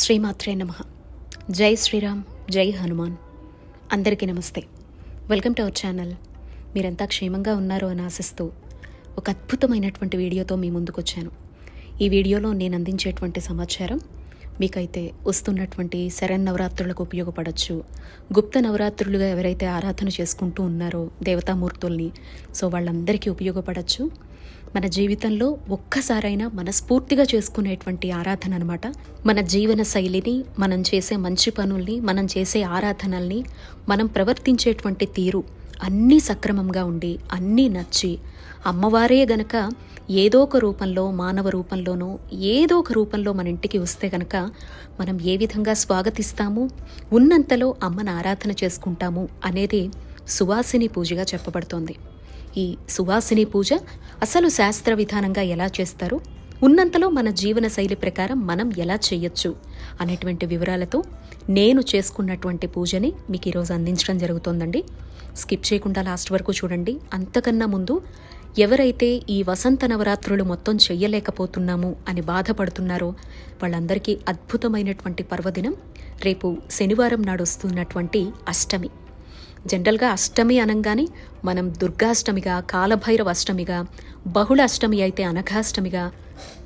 శ్రీమాత్రే నమ. జై శ్రీరామ్ జై హనుమాన్. అందరికీ నమస్తే. Welcome to our channel. మీరంతా క్షేమంగా ఉన్నారు అని ఆశిస్తూ ఒక అద్భుతమైనటువంటి వీడియోతో మీ ముందుకు వచ్చాను ఈ వీడియోలో నేను అందించేటువంటి సమాచారం మీకైతే వస్తున్నటువంటి శరణ్ నవరాత్రులకు ఉపయోగపడవచ్చు గుప్త నవరాత్రులుగా ఎవరైతే ఆరాధన చేసుకుంటూ ఉన్నారో దేవతామూర్తుల్ని సో వాళ్ళందరికీ ఉపయోగపడవచ్చు మన జీవితంలో ఒక్కసారైనా మనస్ఫూర్తిగా చేసుకునేటువంటి ఆరాధన అనమాట మన జీవన శైలిని మనం చేసే మంచి పనుల్ని మనం చేసే ఆరాధనల్ని మనం ప్రవర్తించేటువంటి తీరు అన్నీ సక్రమంగా ఉండి అన్నీ నచ్చి అమ్మవారే గనక ఏదో ఒక రూపంలో మానవ రూపంలోనో ఏదో ఒక రూపంలో మన ఇంటికి వస్తే గనక మనం ఏ విధంగా స్వాగతిస్తాము ఉన్నంతలో అమ్మను ఆరాధన చేసుకుంటాము అనేది సువాసిని పూజగా చెప్పబడుతోంది. ఈ సువాసిని పూజ అసలు శాస్త్ర విధానంగా ఎలా చేస్తారు? ఉన్నంతలో మన జీవన శైలి ప్రకారం మనం ఎలా చేయొచ్చు? అనేటువంటి వివరాలతో నేను చేసుకున్నటువంటి పూజని మీకు ఈరోజు అందించడం జరుగుతోందండి. స్కిప్ చేయకుండా లాస్ట్ వరకు చూడండి. అంతకన్నా ముందు ఎవరైతే ఈ వసంత నవరాత్రులు మొత్తం చెయ్యలేకపోతున్నాము అని బాధపడుతున్నారో వాళ్ళందరికీ అద్భుతమైనటువంటి పర్వదినం. రేపు శనివారం నాడు వస్తున్నటువంటి అష్టమి. జనరల్గా అష్టమి అనగానే మనం దుర్గాష్టమిగా కాలభైరవ అష్టమిగా బహుళ అష్టమి అయితే అనఘాష్టమిగా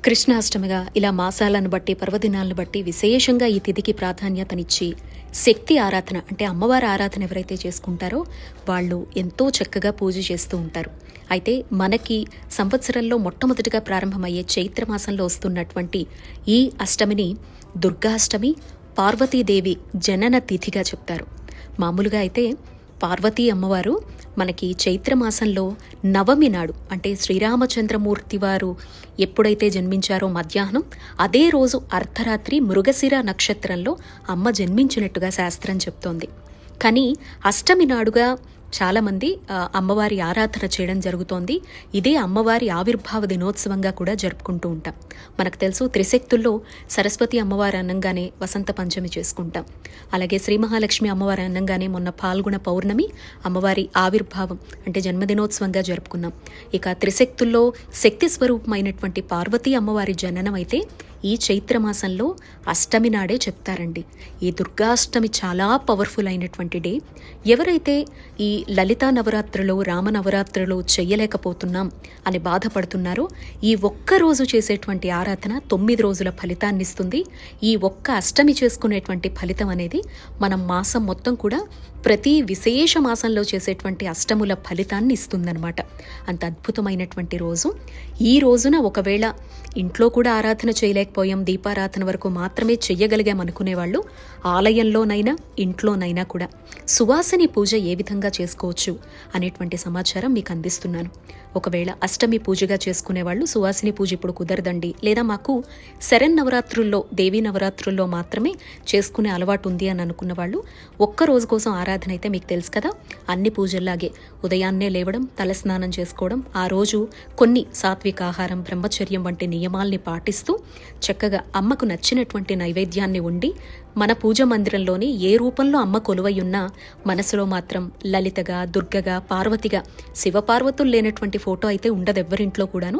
కృష్ణాష్టమిగా ఇలా మాసాలను బట్టి పర్వదినాలను బట్టి విశేషంగా ఈ తిథికి ప్రాధాన్యతనిచ్చి శక్తి ఆరాధన అంటే అమ్మవారి ఆరాధన ఎవరైతే చేసుకుంటారో వాళ్ళు ఎంతో చక్కగా పూజ చేస్తూ ఉంటారు. అయితే మనకి సంవత్సరంలో మొట్టమొదటిగా ప్రారంభమయ్యే చైత్రమాసంలో వస్తున్నటువంటి ఈ అష్టమిని దుర్గాష్టమి పార్వతీదేవి జనన తిథిగా చెప్తారు. మామూలుగా అయితే పార్వతీ అమ్మవారు మనకి చైత్రమాసంలో నవమి నాడు అంటే శ్రీరామచంద్రమూర్తి వారు ఎప్పుడైతే జన్మించారో మధ్యాహ్నం అదే రోజు అర్ధరాత్రి మృగశిర నక్షత్రంలో అమ్మ జన్మించినట్టుగా శాస్త్రం చెప్తోంది. కానీ అష్టమి నాడుగా చాలామంది అమ్మవారి ఆరాధన చేయడం జరుగుతోంది. ఇదే అమ్మవారి ఆవిర్భావ దినోత్సవంగా కూడా జరుపుకుంటూ ఉంటాం. మనకు తెలుసు త్రిశక్తుల్లో సరస్వతి అమ్మవారి అన్నంగానే వసంత పంచమి చేసుకుంటాం. అలాగే శ్రీ మహాలక్ష్మి అమ్మవారి అన్నంగానే మొన్న పాల్గొన పౌర్ణమి అమ్మవారి ఆవిర్భావం అంటే జన్మదినోత్సవంగా జరుపుకున్నాం. ఇక త్రిశక్తుల్లో శక్తి స్వరూపమైనటువంటి పార్వతీ అమ్మవారి జననం అయితే ఈ చైత్రమాసంలో అష్టమి నాడే చెప్తారండి. ఈ దుర్గాష్టమి చాలా పవర్ఫుల్ అయినటువంటి డే. ఎవరైతే ఈ లలితా నవరాత్రులు రామ నవరాత్రులు అని బాధపడుతున్నారో ఈ ఒక్క రోజు చేసేటువంటి ఆరాధన తొమ్మిది రోజుల ఫలితాన్ని ఇస్తుంది. ఈ ఒక్క అష్టమి చేసుకునేటువంటి ఫలితం అనేది మనం మాసం మొత్తం కూడా ప్రతి విశేష మాసంలో చేసేటువంటి అష్టముల ఫలితాన్ని ఇస్తుందన్నమాట. అంత అద్భుతమైనటువంటి రోజు. ఈ రోజున ఒకవేళ ఇంట్లో కూడా ఆరాధన చేయలేక చేయలేకపోయాం దీపారాధన వరకు మాత్రమే చెయ్యగలిగాం అనుకునేవాళ్ళు ఆలయంలోనైనా ఇంట్లోనైనా కూడా సువాసిని పూజ ఏ విధంగా చేసుకోవచ్చు అనేటువంటి సమాచారం మీకు అందిస్తున్నాను. ఒకవేళ అష్టమి పూజగా చేసుకునేవాళ్ళు సువాసిని పూజ ఇప్పుడు కుదరదండి. లేదా మాకు శరణ్ నవరాత్రుల్లో దేవీ నవరాత్రుల్లో మాత్రమే చేసుకునే అలవాటు ఉంది అని అనుకున్న వాళ్ళు ఒక్క రోజు కోసం ఆరాధన అయితే మీకు తెలుసు కదా. అన్ని పూజల్లాగే ఉదయాన్నే లేవడం తలస్నానం చేసుకోవడం ఆ రోజు కొన్ని సాత్విక ఆహారం బ్రహ్మచర్యం వంటి నియమాల్ని పాటిస్తూ చక్కగా అమ్మకు నచ్చినటువంటి నైవేద్యాన్ని ఉండి మన పూజ మందిరంలోని ఏ రూపంలో అమ్మ కొలువయున్నా మనసులో మాత్రం లలితగా దుర్గగా పార్వతిగా శివపార్వతులు లేనటువంటి ఫోటో అయితే ఉండదు ఎవ్వరింట్లో కూడాను.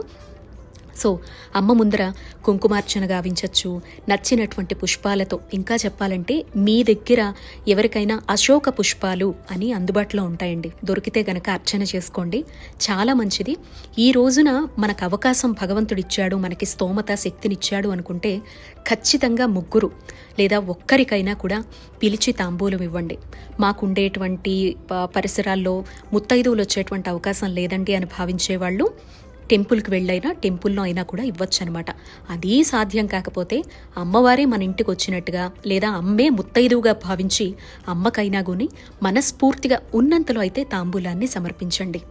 సో అమ్మ ముందర కుంకుమార్చన గావించవచ్చు నచ్చినటువంటి పుష్పాలతో ఇంకా చెప్పాలంటే మీ దగ్గర ఎవరికైనా అశోక పుష్పాలు అని అందుబాటులో ఉంటాయండి. దొరికితే గనక అర్చన చేసుకోండి. చాలా మంచిది. ఈ రోజున మనకు అవకాశం భగవంతుడిచ్చాడు మనకి స్తోమత శక్తినిచ్చాడు అనుకుంటే ఖచ్చితంగా ముగ్గురు లేదా ఒక్కరికైనా కూడా పిలిచి తాంబూలం ఇవ్వండి. మాకుండేటువంటి ప- పరిసరాల్లో ముత్తైదువులు వచ్చేటువంటి అవకాశం లేదండి అని భావించేవాళ్ళు టెంపుల్కి వెళ్ళైనా టెంపుల్లో అయినా కూడా ఇవ్వచ్చు అనమాట అది సాధ్యం కాకపోతే అమ్మవారే మన ఇంటికి వచ్చినట్టుగా లేదా అమ్మే ముత్తైదువుగా భావించి అమ్మకైనా గుని మనస్ఫూర్తిగా ఉన్నంతలో అయితే తాంబూలాన్ని సమర్పించండి.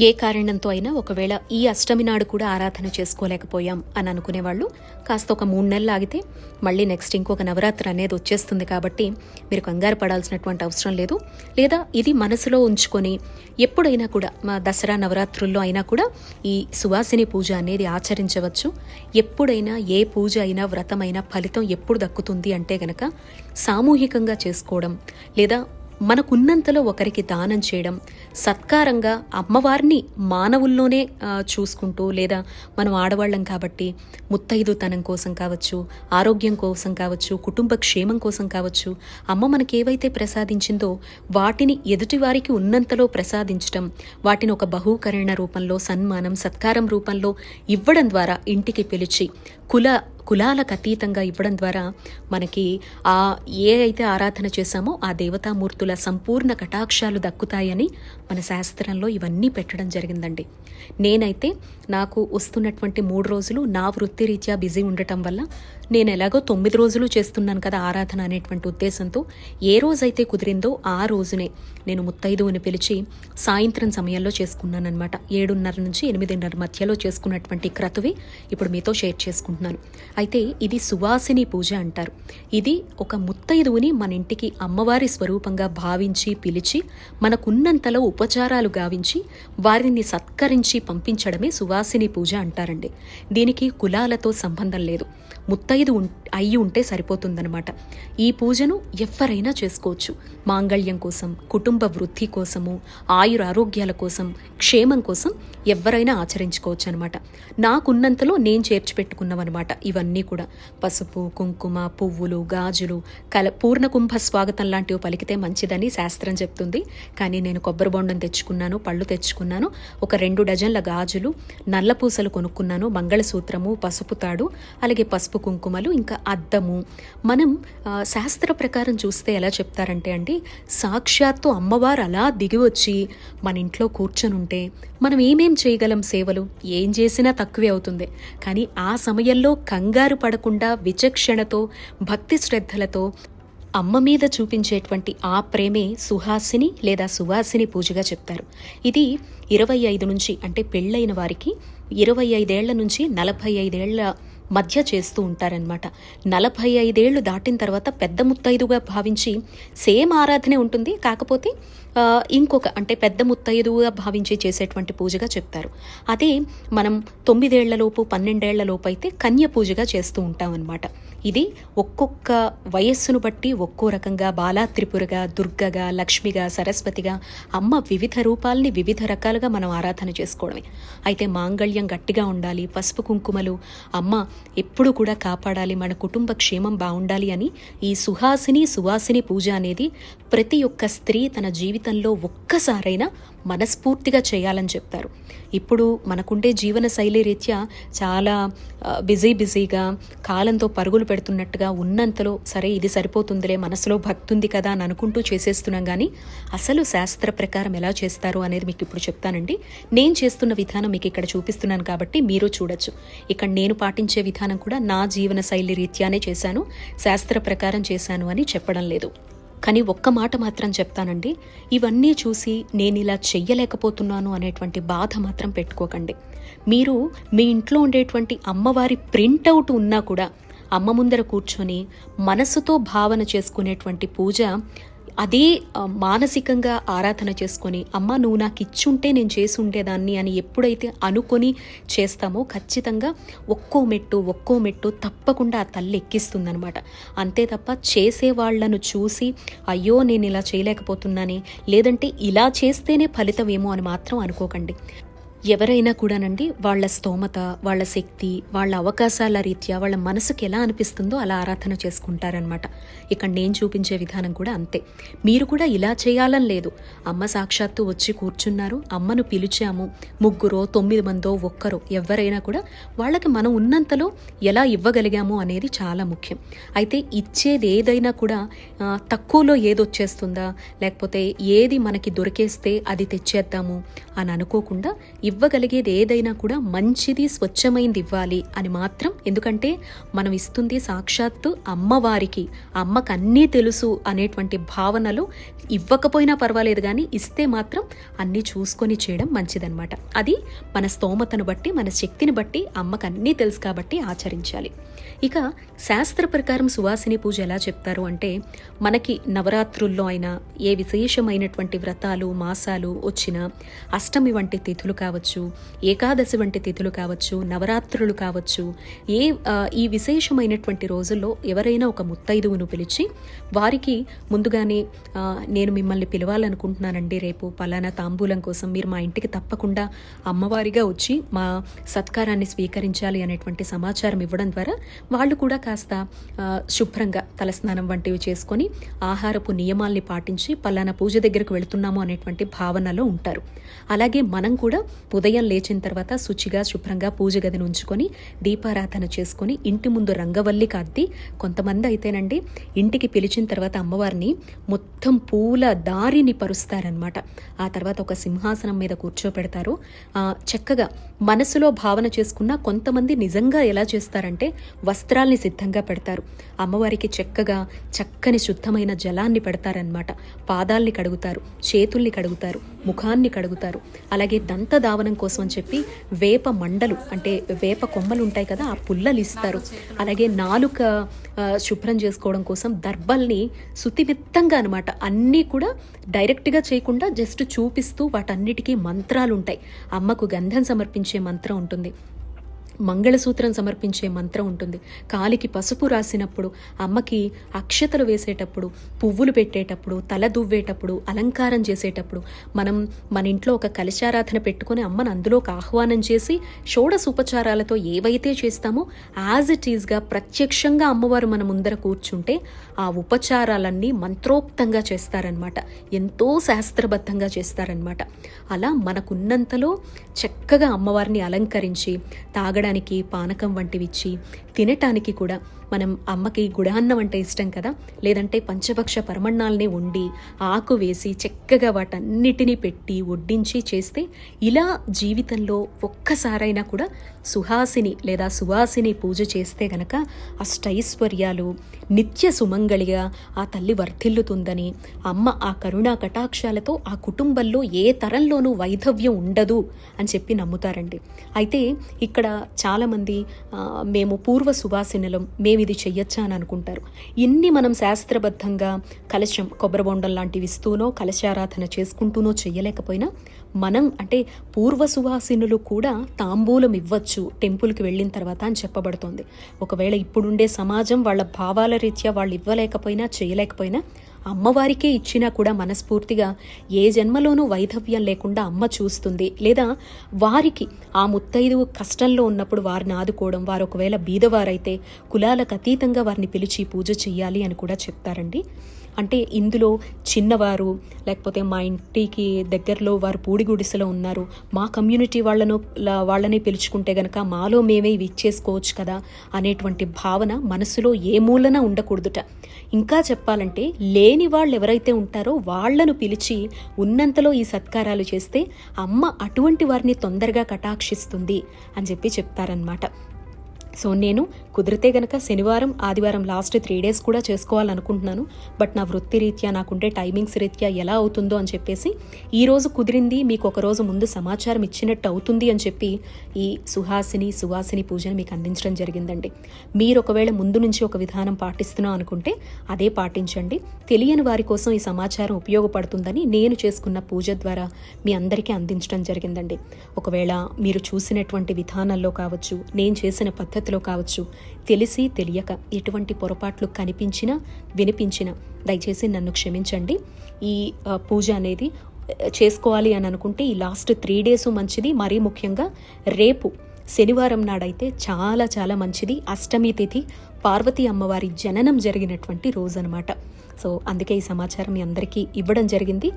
ఏ కారణంతో అయినా ఒకవేళ ఈ అష్టమి నాడు కూడా ఆరాధన చేసుకోలేకపోయాం అని అనుకునేవాళ్ళు. కాస్త ఒక మూడు నెలలు ఆగితే మళ్ళీ నెక్స్ట్ ఇంకొక నవరాత్రి అనేది వచ్చేస్తుంది కాబట్టి మీరు కంగారు పడాల్సినటువంటి అవసరం లేదు. లేదా ఇది మనసులో ఉంచుకొని ఎప్పుడైనా కూడా మా దసరా నవరాత్రుల్లో అయినా కూడా ఈ సువాసిని పూజ అనేది ఆచరించవచ్చు. ఎప్పుడైనా ఏ పూజ అయినా వ్రతమైనా ఫలితం ఎప్పుడు దక్కుతుంది అంటే గనక సామూహికంగా చేసుకోవడం లేదా మనకున్నంతలో ఒకరికి దానం చేయడం సత్కారంగా అమ్మవారిని మానవుల్లోనే చూసుకుంటూ లేదా మనం ఆడవాళ్ళం కాబట్టి ముత్తైదుతనం కోసం కావచ్చు ఆరోగ్యం కోసం కావచ్చు కుటుంబ క్షేమం కోసం కావచ్చు అమ్మ మనకేవైతే ప్రసాదించిందో వాటిని ఎదుటివారికి ఉన్నంతలో ప్రసాదించడం వాటిని ఒక బహుకరణ రూపంలో సన్మానం సత్కారం రూపంలో ఇవ్వడం ద్వారా ఇంటికి పిలిచి కుల కులాలకు అతీతంగా ఇవ్వడం ద్వారా మనకి ఆ ఏ అయితే ఆరాధన చేశామో ఆ దేవతామూర్తుల సంపూర్ణ కటాక్షాలు దక్కుతాయని మన శాస్త్రంలో ఇవన్నీ పెట్టడం జరిగిందండి. నేనైతే నాకు వస్తున్నటువంటి మూడు రోజులు నా వృత్తిరీత్యా బిజీ ఉండటం వల్ల నేను ఎలాగో తొమ్మిది రోజులు చేస్తున్నాను కదా ఆరాధన అనేటువంటి ఉద్దేశంతో ఏ రోజైతే కుదిరిందో ఆ రోజునే నేను ముత్తైదువుని పిలిచి సాయంత్రం సమయంలో చేసుకున్నానమాట ఏడున్నర నుంచి ఎనిమిదిన్నర మధ్యలో చేసుకున్నటువంటి క్రతువి ఇప్పుడు మీతో షేర్ చేసుకుంటున్నాను. అయితే ఇది సువాసిని పూజ అంటారు. ఇది ఒక ముత్తైదువుని మన ఇంటికి అమ్మవారి స్వరూపంగా భావించి పిలిచి మనకున్నంతలో ఉపచారాలు గావించి వారిని సత్కరించి పంపించడమే సువాసిని పూజ అంటారండి. దీనికి కులాలతో సంబంధం లేదు. ముత్తైదు ఉం- అయి ఉంటే సరిపోతుందనమాట ఈ పూజను ఎవరైనా చేసుకోవచ్చు. మాంగళ్యం కోసం కుటుంబ వృద్ధి కోసము ఆయుర ఆరోగ్యాల కోసం క్షేమం కోసం ఎవరైనా ఆచరించుకోవచ్చు అనమాట నాకున్నంతలో నేను చేర్చిపెట్టుకున్నవన్నమాట ఇవన్నీ కూడా. పసుపు కుంకుమ పువ్వులు గాజులు కల పూర్ణ కుంభ స్వాగతం లాంటివి పలికితే మంచిదని శాస్త్రం చెప్తుంది. కానీ నేను కొబ్బరి బొండం తెచ్చుకున్నాను పళ్ళు తెచ్చుకున్నాను ఒక రెండు డజన్ల గాజులు నల్ల పూసలు కొనుక్కున్నాను మంగళసూత్రము పసుపు తాడు అలాగే పసుపు కుంకుమలు ఇంకా అద్దము. మనం శాస్త్ర ప్రకారం చూస్తే ఎలా చెప్తారంటే అండి సాక్షాత్తు అమ్మవారు అలా దిగి వచ్చి మన ఇంట్లో కూర్చొని ఉంటే మనం ఏమేం చేయగలం సేవలు ఏం చేసినా తక్కువే అవుతుంది. కానీ ఆ సమయంలో కంగారు పడకుండా విచక్షణతో భక్తి శ్రద్ధలతో అమ్మ మీద చూపించేటువంటి ఆ ప్రేమే సుహాసిని లేదా సువాసిని పూజగా చెప్తారు. ఇది ఇరవై ఐదు నుంచి అంటే పెళ్ళైన వారికి ఇరవై ఐదేళ్ళ నుంచి నలభై ఐదేళ్ళ మధ్య చేస్తూ ఉంటారనమాట నలభై ఐదేళ్ళు దాటిన తర్వాత పెద్ద ముత్తైదుగా భావించి సేమ్ ఆరాధనే ఉంటుంది. కాకపోతే ఇంకొక అంటే పెద్ద ముత్తైదుగా భావించి చేసేటువంటి పూజగా చెప్తారు. అదే మనం తొమ్మిదేళ్ళలోపు పన్నెండేళ్ళలోపు అయితే కన్య పూజగా చేస్తూ ఉంటాం అనమాట ఇది ఒక్కొక్క వయస్సును బట్టి ఒక్కో రకంగా బాలా త్రిపురగా దుర్గగా లక్ష్మిగా సరస్వతిగా అమ్మ వివిధ రూపాల్ని వివిధ రకాలుగా మనం ఆరాధన చేసుకోవడమే. అయితే మాంగళ్యం గట్టిగా ఉండాలి పసుపు కుంకుమలు అమ్మ ఎప్పుడు కూడా కాపాడాలి మన కుటుంబ క్షేమం బాగుండాలి అని ఈ సుహాసిని సువాసిని పూజ అనేది ప్రతి ఒక్క స్త్రీ తన జీవితంలో ఒక్కసారైనా మనస్ఫూర్తిగా చేయాలని చెప్తారు. ఇప్పుడు మనకుండే జీవన శైలి రీత్యా చాలా బిజీ బిజీగా కాలంతో పరుగులు పెడుతున్నట్టుగా ఉన్నంతలో సరే ఇది సరిపోతుందిలే మనసులో భక్తి ఉంది కదా అని అనుకుంటూ చేసేస్తున్నాం కానీ అసలు శాస్త్ర ప్రకారం ఎలా చేస్తారు అనేది మీకు ఇప్పుడు చెప్తానండి. నేను చేస్తున్న విధానం మీకు ఇక్కడ చూపిస్తున్నాను కాబట్టి మీరు చూడొచ్చు. ఇక్కడ నేను పాటించే విధానం కూడా నా జీవన శైలి రీత్యానే చేశాను శాస్త్ర ప్రకారం చేశాను అని చెప్పడం లేదు. కానీ ఒక్క మాట మాత్రం చెప్తానండి. ఇవన్నీ చూసి నేను ఇలా చెయ్యలేకపోతున్నాను అనేటువంటి బాధ మాత్రం పెట్టుకోకండి. మీరు మీ ఇంట్లో ఉండేటువంటి అమ్మవారి ప్రింటౌట్ ఉన్నా కూడా అమ్మ ముందర కూర్చొని మనసుతో భావన చేసుకునేటువంటి పూజ అదే మానసికంగా ఆరాధన చేసుకొని అమ్మ నువ్వు నాకు ఇచ్చుంటే నేను చేసి ఉండేదాన్ని అని ఎప్పుడైతే అనుకొని చేస్తామో ఖచ్చితంగా ఒక్కో మెట్టు ఒక్కో మెట్టు తప్పకుండా ఆ తల్లి ఎక్కిస్తుందనమాట అంతే తప్ప చేసే వాళ్ళను చూసి అయ్యో నేను ఇలా చేయలేకపోతున్నానే లేదంటే ఇలా చేస్తేనే ఫలితమేమో అని మాత్రం అనుకోకండి. ఎవరైనా కూడానండి వాళ్ళ స్తోమత వాళ్ళ శక్తి వాళ్ళ అవకాశాల రీత్యా వాళ్ళ మనసుకు ఎలా అనిపిస్తుందో అలా ఆరాధన చేసుకుంటారనమాట ఇక్కడ నేను చూపించే విధానం కూడా అంతే. మీరు కూడా ఇలా చేయాలని లేదు. అమ్మ సాక్షాత్తు వచ్చి కూర్చున్నారు అమ్మను పిలిచాము ముగ్గురో తొమ్మిది మందో ఒక్కరో ఎవరైనా కూడా వాళ్ళకి మనం ఉన్నంతలో ఎలా ఇవ్వగలిగాము అనేది చాలా ముఖ్యం. అయితే ఇచ్చేది ఏదైనా కూడా తక్కువలో ఏది వచ్చేస్తుందా లేకపోతే ఏది మనకి దొరికేస్తే అది తెచ్చేద్దాము అని అనుకోకుండా ఇవ్వగలిగేది ఏదైనా కూడా మంచిది స్వచ్ఛమైంది ఇవ్వాలి అని మాత్రం ఎందుకంటే మనం ఇస్తుంది సాక్షాత్తు అమ్మవారికి. అమ్మకు అన్నీ తెలుసు అనేటువంటి భావనలో ఇవ్వకపోయినా పర్వాలేదు కానీ ఇస్తే మాత్రం అన్నీ చూసుకొని చేయడం మంచిదన్నమాట. అది మన స్తోమతను బట్టి మన శక్తిని బట్టి అమ్మకు అన్నీ తెలుసు కాబట్టి ఆచరించాలి. ఇక శాస్త్ర ప్రకారం సువాసిని పూజ ఎలా చెప్తారు అంటే మనకి నవరాత్రుల్లో అయినా ఏ విశేషమైనటువంటి వ్రతాలు మాసాలు వచ్చినా అష్టమి వంటి తిథులు కావచ్చు కావచ్చు ఏకాదశి వంటి తిథులు కావచ్చు నవరాత్రులు కావచ్చు ఏ ఈ విశేషమైనటువంటి రోజుల్లో ఎవరైనా ఒక ముత్తైదువును పిలిచి వారికి ముందుగానే నేను మిమ్మల్ని పిలవాలనుకుంటున్నానండి రేపు పలానా తాంబూలం కోసం మీరు మా ఇంటికి తప్పకుండా అమ్మవారిగా వచ్చి మా సత్కారాన్ని స్వీకరించాలి అనేటువంటి సమాచారం ఇవ్వడం ద్వారా వాళ్ళు కూడా కాస్త శుభ్రంగా తలస్నానం వంటివి చేసుకొని ఆహారపు నియమాల్ని పాటించి పలానా పూజ దగ్గరకు వెళుతున్నాము అనేటువంటి భావనలో ఉంటారు. అలాగే మనం కూడా ఉదయం లేచిన తర్వాత శుచిగా శుభ్రంగా పూజ గదిని ఉంచుకొని దీపారాధన చేసుకొని ఇంటి ముందు రంగవల్లి కద్ది కొంతమంది అయితేనండి ఇంటికి పిలిచిన తర్వాత అమ్మవారిని మొత్తం పూల దారిని పరుస్తారనమాట ఆ తర్వాత ఒక సింహాసనం మీద కూర్చోపెడతారు. చక్కగా మనసులో భావన చేసుకున్న కొంతమంది నిజంగా ఎలా చేస్తారంటే వస్త్రాల్ని సిద్ధంగా పెడతారు. అమ్మవారికి చక్కగా చక్కని శుద్ధమైన జలాన్ని పెడతారనమాట పాదాల్ని కడుగుతారు చేతుల్ని కడుగుతారు. ముఖాన్ని కడుగుతారు. అలాగే దంత దావనం కోసం అని చెప్పి వేప మండలు అంటే వేప కొమ్మలు ఉంటాయి కదా ఆ పుల్లలు ఇస్తారు అలాగే నాలుక శుభ్రం చేసుకోవడం కోసం దర్బల్ని శుతిమిత్తంగా అనమాట అన్నీ కూడా డైరెక్ట్గా చేయకుండా జస్ట్ చూపిస్తూ వాటన్నిటికీ మంత్రాలు ఉంటాయి అమ్మకు గంధం సమర్పించే మంత్రం ఉంటుంది. మంగళసూత్రం సమర్పించే మంత్రం ఉంటుంది. కాలికి పసుపు రాసినప్పుడు అమ్మకి అక్షతలు వేసేటప్పుడు పువ్వులు పెట్టేటప్పుడు తల దువ్వేటప్పుడు అలంకారం చేసేటప్పుడు మనం మన ఇంట్లో ఒక కలశారాధన పెట్టుకొని అమ్మను అందులోకి ఆహ్వానం చేసి షోడశ ఉపచారాలతో ఏవైతే చేస్తామో యాజ్ ఇట్ ఈజ్గా ప్రత్యక్షంగా అమ్మవారు మన ముందర కూర్చుంటే ఆ ఉపచారాలన్నీ మంత్రోక్తంగా చేస్తారనమాట ఎంతో శాస్త్రబద్ధంగా చేస్తారనమాట అలా మనకున్నంతలో చక్కగా అమ్మవారిని అలంకరించి తాగడం తాగడానికి పానకం వంటివి ఇచ్చి తినటానికి కూడా మనం అమ్మకి గుడాన్నం అంటే ఇష్టం కదా? లేదంటే పంచభక్ష పరమన్నాల్ని వండి ఆకు వేసి చక్కగా వాటన్నిటినీ పెట్టి వడ్డించి చేస్తే ఇలా జీవితంలో ఒక్కసారైనా కూడా సుహాసిని లేదా సువాసిని పూజ చేస్తే గనక అష్టైశ్వర్యాలు నిత్య సుమంగళిగా ఆ తల్లి వర్ధిల్లుతుందని అమ్మ ఆ కరుణా కటాక్షాలతో ఆ కుటుంబంలో ఏ తరంలోనూ వైధవ్యం ఉండదు అని చెప్పి నమ్ముతారండి. అయితే ఇక్కడ చాలామంది మేము పూర్వ సువాసినులం మేము ఇది చెయ్యొచ్చా అని అనుకుంటారు ఇన్ని మనం శాస్త్రబద్ధంగా కలశం కొబ్బరి బొండం లాంటివి ఇస్తూనో కలశారాధన చేసుకుంటూనో చెయ్యలేకపోయినా మనం అంటే పూర్వ సువాసినులు కూడా తాంబూలం ఇవ్వచ్చు టెంపుల్కి వెళ్ళిన తర్వాత అని చెప్పబడుతోంది. ఒకవేళ ఇప్పుడుండే సమాజం వాళ్ళ భావాల రీత్యా వాళ్ళు ఇవ్వలేకపోయినా చేయలేకపోయినా అమ్మవారికే ఇచ్చినా కూడా మనస్ఫూర్తిగా ఏ జన్మలోనూ వైధవ్యం లేకుండా అమ్మ చూస్తుంది. లేదా వారికి ఆ ముత్తైదు కష్టంలో ఉన్నప్పుడు వారిని ఆదుకోవడం వారు ఒకవేళ బీదవారైతే కులాలకు అతీతంగా వారిని పిలిచి పూజ చెయ్యాలి అని కూడా చెప్తారండి. అంటే ఇందులో చిన్నవారు లేకపోతే మా ఇంటికి దగ్గరలో వారు పూడి గుడిసెలో ఉన్నారు. మా కమ్యూనిటీ వాళ్ళను వాళ్ళని పిలుచుకుంటే గనక మాలో మేమే ఇవి ఇచ్చేసుకోవచ్చు కదా అనేటువంటి భావన మనసులో ఏ మూలన ఉండకూడదుట. ఇంకా చెప్పాలంటే లేని వాళ్ళు ఎవరైతే ఉంటారో వాళ్ళను పిలిచి ఉన్నంతలో ఈ సత్కారాలు చేస్తే అమ్మ అటువంటి వారిని తొందరగా కటాక్షిస్తుంది అని చెప్పి చెప్తారనమాట సో నేను కుదిరితే గనక శనివారం ఆదివారం లాస్ట్ త్రీ డేస్ కూడా చేసుకోవాలనుకుంటున్నాను. బట్ నా వృత్తి రీత్యా నాకుండే టైమింగ్స్ రీత్యా ఎలా అవుతుందో అని చెప్పేసి ఈ రోజు కుదిరింది మీకు ఒక రోజు ముందు సమాచారం ఇచ్చినట్టు అవుతుంది అని చెప్పి ఈ సుహాసిని సువాసిని పూజను మీకు అందించడం జరిగిందండి. మీరు ఒకవేళ ముందు నుంచి ఒక విధానం పాటిస్తున్నాం అనుకుంటే అదే పాటించండి. తెలియని వారి కోసం ఈ సమాచారం ఉపయోగపడుతుందని నేను చేసుకున్న పూజ ద్వారా మీ అందరికీ అందించడం జరిగిందండి. ఒకవేళ మీరు చూసినటువంటి విధానంలో కావచ్చు నేను చేసిన పద్ధతి పద్ధతిలో కావచ్చు. తెలిసి తెలియక ఎటువంటి పొరపాట్లు కనిపించినా వినిపించినా దయచేసి నన్ను క్షమించండి. ఈ పూజ అనేది చేసుకోవాలి అని అనుకుంటే ఈ లాస్ట్ త్రీ డేస్ మంచిది. మరీ ముఖ్యంగా రేపు శనివారం నాడైతే చాలా చాలా మంచిది. అష్టమి తిథి పార్వతీ అమ్మవారి జననం జరిగినటువంటి రోజు అనమాట సో అందుకే ఈ సమాచారం మీ అందరికీ ఇవ్వడం జరిగింది.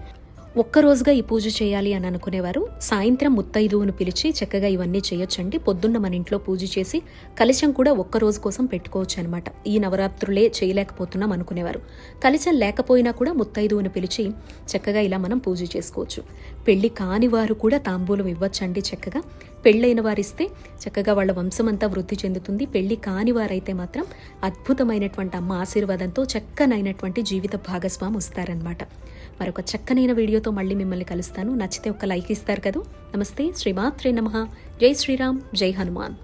ఒక్కరోజుగా ఈ పూజ చేయాలి అని అనుకునేవారు. సాయంత్రం ముత్తైదువును పిలిచి చక్కగా ఇవన్నీ చేయొచ్చండి. పొద్దున్న మన ఇంట్లో పూజ చేసి కలిశం కూడా ఒక్క రోజు కోసం పెట్టుకోవచ్చు అనమాట ఈ నవరాత్రులే చేయలేకపోతున్నాం అనుకునేవారు. కలిశం లేకపోయినా కూడా ముత్తైదువును పిలిచి చక్కగా ఇలా మనం పూజ చేసుకోవచ్చు. పెళ్ళి కాని వారు కూడా తాంబూలం ఇవ్వచ్చండి చక్కగా. పెళ్ళైన వారిస్తే చక్కగా వాళ్ళ వంశమంతా వృద్ధి చెందుతుంది. పెళ్ళి కాని వారైతే మాత్రం అద్భుతమైనటువంటి అమ్మ ఆశీర్వాదంతో చక్కనైనటువంటి జీవిత భాగస్వామి వస్తారనమాట మరొక చక్కనైన వీడియోతో మళ్ళీ మిమ్మల్ని కలుస్తాను. నచ్చితే ఒక లైక్ ఇస్తారు కదా. నమస్తే. శ్రీమాత్రే నమ. జై శ్రీరామ్. జై హనుమాన్.